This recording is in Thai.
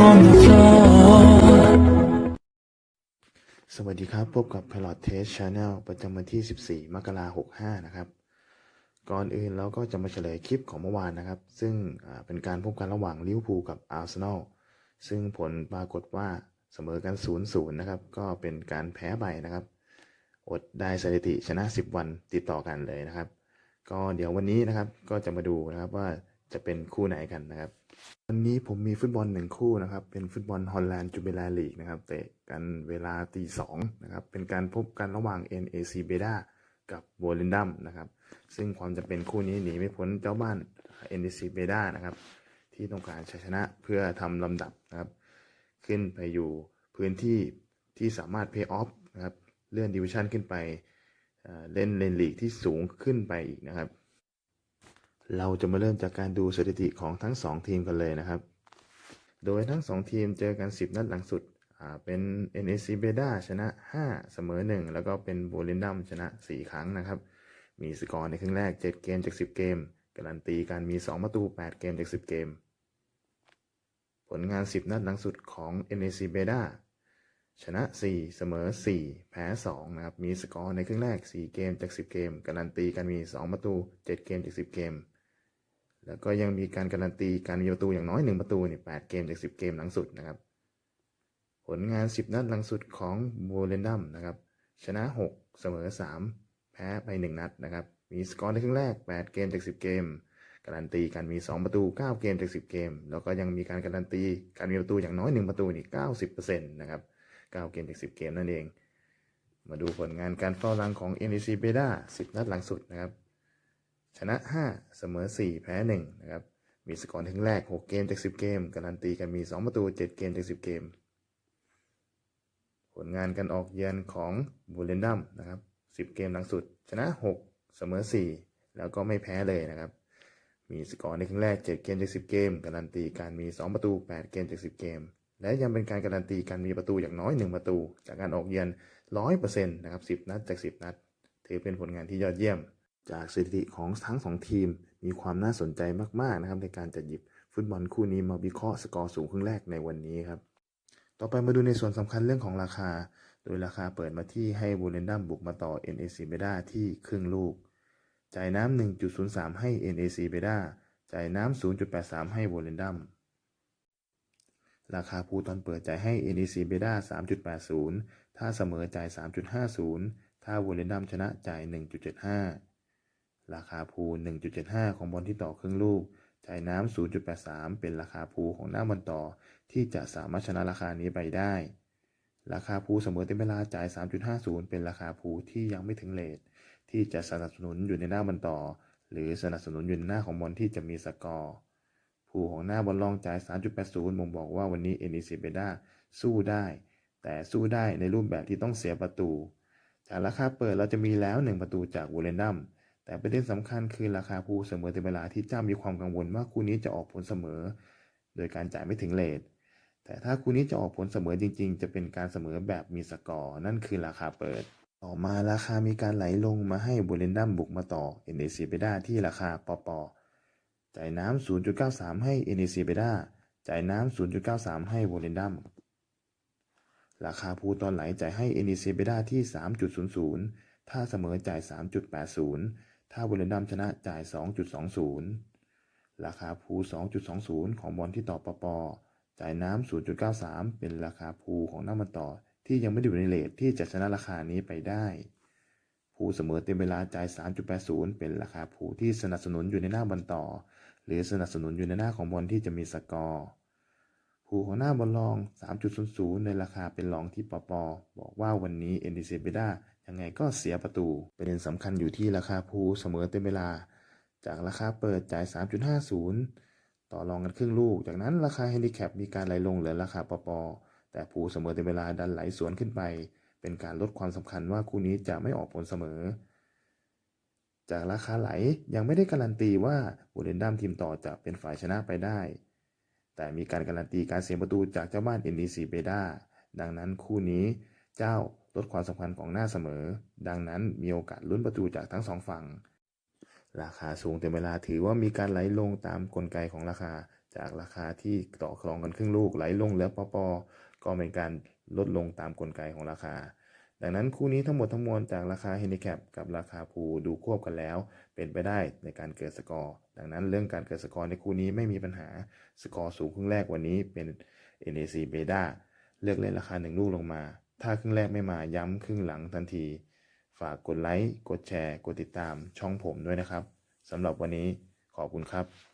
On the floor. สวัสดีครับ พบกับ Pilot Test Channel ประจำวันที่ 14 มกราคม 65 นะครับ ก่อนอื่นเราก็จะมาเฉลยคลิปของเมื่อวานนะครับ ซึ่งเป็นการพบกันระหว่างลิเวอร์พูลกับอาร์เซนอล ซึ่งผลปรากฏว่าเสมอกัน 0-0 นะครับ ก็เป็นการแพ้ไปนะครับ อดได้สถิติชนะ 10 วันติดต่อกันเลยนะครับ ก็เดี๋ยววันนี้นะครับ ก็จะมาดูนะครับว่าจะเป็นคู่ไหนกันนะครับ วันนี้ผมมีฟุตบอลหนึ่งคู่นะครับ เป็นฟุตบอลฮอลแลนด์จูเบลาลีกนะครับเตะกันเวลาตีสองนะครับเป็นการพบกันระหว่าง NAC b e d a กับโวลินดัมนะครับ ซึ่งความจะเป็นคู่นี้หนีไม่พ้นเจ้าบ้าน NAC b e d a นะครับ ที่ต้องการชัยชนะเพื่อทำลำดับนะครับ ขึ้นไปอยู่พื้นที่ที่สามารถเพย์ออฟนะครับเลื่อนดิวิชันขึ้นไปเล่นเลนลีกที่สูงขึ้นไปอีกนะครับ เราจะมาเริ่มจากการดูสถิติของทั้ง 2 ทีมกันเลยนะครับ โดยทั้ง 2 ทีมเจอกัน 10 นัดหลังสุด เป็น NAC b e d a ชนะ 5 เสมอ 1 แล้วก็เป็นโบลินดัมชนะ 4 ครั้งนะครับ มีสกอร์ในครึ่งแรก 7 เกมจาก 10 เกม การันตีการมี 2 ประตู 8 เกมจาก 10 เกม ผลงาน 10 นัดหลังสุดของ NAC b e d a ชนะ 4 เสมอ 4 แพ้ 2 นะครับ มีสกอร์ในครึ่งแรก 4 เกมจาก 10 เกม การันตีการมี 2 ประตู 7 เกมจาก 10 เกม แล้วก็ยังมีการการันตีการมีประตูอย่างน้อย 1 ประตูนี่8เกมจาก 10 เกมหลังสุดนะครับ ผลงาน 10 นัดหลังสุดของโบเลนดัมนะครับ ชนะ 6 เสมอ 3 แพ้ไป 1 นัดนะครับ มีสกอร์ในครึ่งแรก 8 เกมจาก 10 เกม การันตีการมี 2 ประตู 9 เกมจาก 10 เกม แล้วก็ยังมีการการันตีการมีประตูอย่างน้อย 1 ประตูนี่90%นะครับ 9 เกมจาก 10 เกมนั่นเอง มาดูผลงานการเฝ้ารังของ NEC b e d a 10 นัดหลังสุดนะครับ ชนะ 5 เสมอ 4 แพ้ 1 นะครับ มีสกอร์ถึงแรก 6 เกมจาก 10 เกม การันตีกันมี 2 ประตู 7 เกมจาก 10 เกม ผลงานการออกเยือนของบูเลนดัมนะครับ 10 เกมหลังสุด ชนะ 6 เสมอ 4 แล้วก็ไม่แพ้เลยนะครับ มีสกอร์ในครึ่งแรก 7 เกมจาก 10 เกม การันตีการมี 2 ประตู 8 เกมจาก 10 เกม และยังเป็นการการันตีการมีประตูอย่างน้อย 1 ประตู จากการออกเยือน 100%นะครับ 10 นัดจาก 10 นัด ถือเป็นผลงานที่ยอดเยี่ยม จากสถิติของทั้งสองทีม มีความน่าสนใจมากๆนะครับในการจะหยิบฟุตบอลคู่นี้มาวิเคราะห์สกอร์สูงครึ่งแรกในวันนี้ครับ ต่อไปมาดูในส่วนสำคัญเรื่องของราคา โดยราคาเปิดมาที่ให้บูเลนดัมบุกมาต่อ NAC b e d a ที่ครึ่งลูก จ่ายน้ำ1.03 ให้ NAC b e d a จ่ายน้ำ0.83 ให้บูเลนดัมราคาภูตอนเปิดจ่ายให้ NEC b e d a 3.80 ถ้าเสมอจ่าย 3.50 ถ้าวูเลนดัมชนะจ่าย 1.75 ราคาภู1.75 ของบอลที่ต่อครึ่งลูก จ่ายน้ำ 0.83 เป็นราคาภูของหน้าบอลต่อ ที่จะสามารถชนะราคานี้ไปได้ ราคาภูเสมอเต็มเวลาจ่าย 3.50 เป็นราคาภูที่ยังไม่ถึงเลทที่จะสนับสนุนอยู่ในหน้าบอลต่อ หรือสนับสนุนอยู่ในหน้าของบอลที่จะมีสกอร์ภูของหน้าบอลรองจ่าย 3.80บ่งบอกว่าวันนี้ NEC b e d a สู้ได้ แต่สู้ได้ในรูปแบบที่ต้องเสียประตู จากราคาเปิดเราจะมีแล้ว 1 ประตูจากวูเลนดัม แต่ประเด็นสำคัญคือราคาภูเสมอเต็มเวลาที่เจ้ามีความกังวลว่าคู่นี้จะออกผลเสมอ โดยการจ่ายไม่ถึงเลทแต่ถ้าคู่นี้จะออกผลเสมอจริง ๆ จะเป็นการเสมอแบบมีสกอร์นั่นคือราคาเปิด ต่อมาราคามีการไหลลงมาให้บูเลนดัมบุกมาต่อ NAC b e d a ที่ราคาปอปอจ่ายน้ำ 0.93 ให้ NEC b e d a จ่ายน้ำ 0.93 ให้โวเลนดัมราคาภูตอนไหลจ่ายให้ NEC b e d a ที่ 3.00 ถ้าเสมอจ่าย 3.80 ถ้าโวเลนดัมชนะจ่าย 2.20 ราคาภู 2.20 ของบอลที่ต่อปปจ่ายน้ำ 0.93 เป็นราคาภูของน้ามันต่อ ที่ยังไม่ได้อยู่ในเลทที่จะชนะราคานี้ไปได้ภูเสมอเต็มเวลาจ่าย 3.80 เป็นราคาภูที่สนับสนุนอยู่ในหน้าบอลต่อ หรือสนับสนุนอยู่ในหน้าของบอลที่จะมีสกอร์ ภูของหน้าบอลรอง 3.00 ในราคาเป็นรองที่ปปอบอกว่าวันนี้ NDC b e d a ยังไงก็เสียประตู ประเด็นสำคัญอยู่ที่ราคาภูเสมอเต็มเวลา จากราคาเปิดจ่าย 3.50 ต่อรองกันครึ่งลูก จากนั้นราคาเฮนดิแคปมีการไหลลงเหลือราคาปปอแต่ภูเสมอเต็มเวลาดันไหลสวนขึ้นไป เป็นการลดความสำคัญว่าคู่นี้จะไม่ออกผลเสมอ จากราคาไหลยังไม่ได้การันตีว่าบูเรนดัมทีมต่อจะเป็นฝ่ายชนะไปได้ แต่มีการการันตีการเสียประตูจากเจ้าบ้าน NDC b e d a ดังนั้นคู่นี้เจ้าลดความสำคัญของหน้าเสมอ ดังนั้นมีโอกาสลุ้นประตูจากทั้งสองฝั่ง ราคาสูงเต็มเวลาถือว่ามีการไหลลงตามกลไกของราคา จากราคาที่ต่อครองกันครึ่งลูกไหลลงเหลือปอปอก็เป็นการลดลงตามกลไกของราคา ดังนั้นคู่นี้ทั้งหมดทั้งมวลจากราคา handicap กับราคาพูดูควบกันแล้ว เป็นไปได้ในการเกิดสกอร์ ดังนั้นเรื่องการเกิดสกอร์ในคู่นี้ไม่มีปัญหาสกอร์สูงครึ่งแรกวันนี้เป็น NAC Beta เลือกเล่นราคาหนึ่งลูกลงมา ถ้าครึ่งแรกไม่มาย้ำครึ่งหลังทันที ฝากกดไลค์กดแชร์ กดติดตามช่องผมด้วยนะครับสำหรับวันนี้ขอบคุณครับ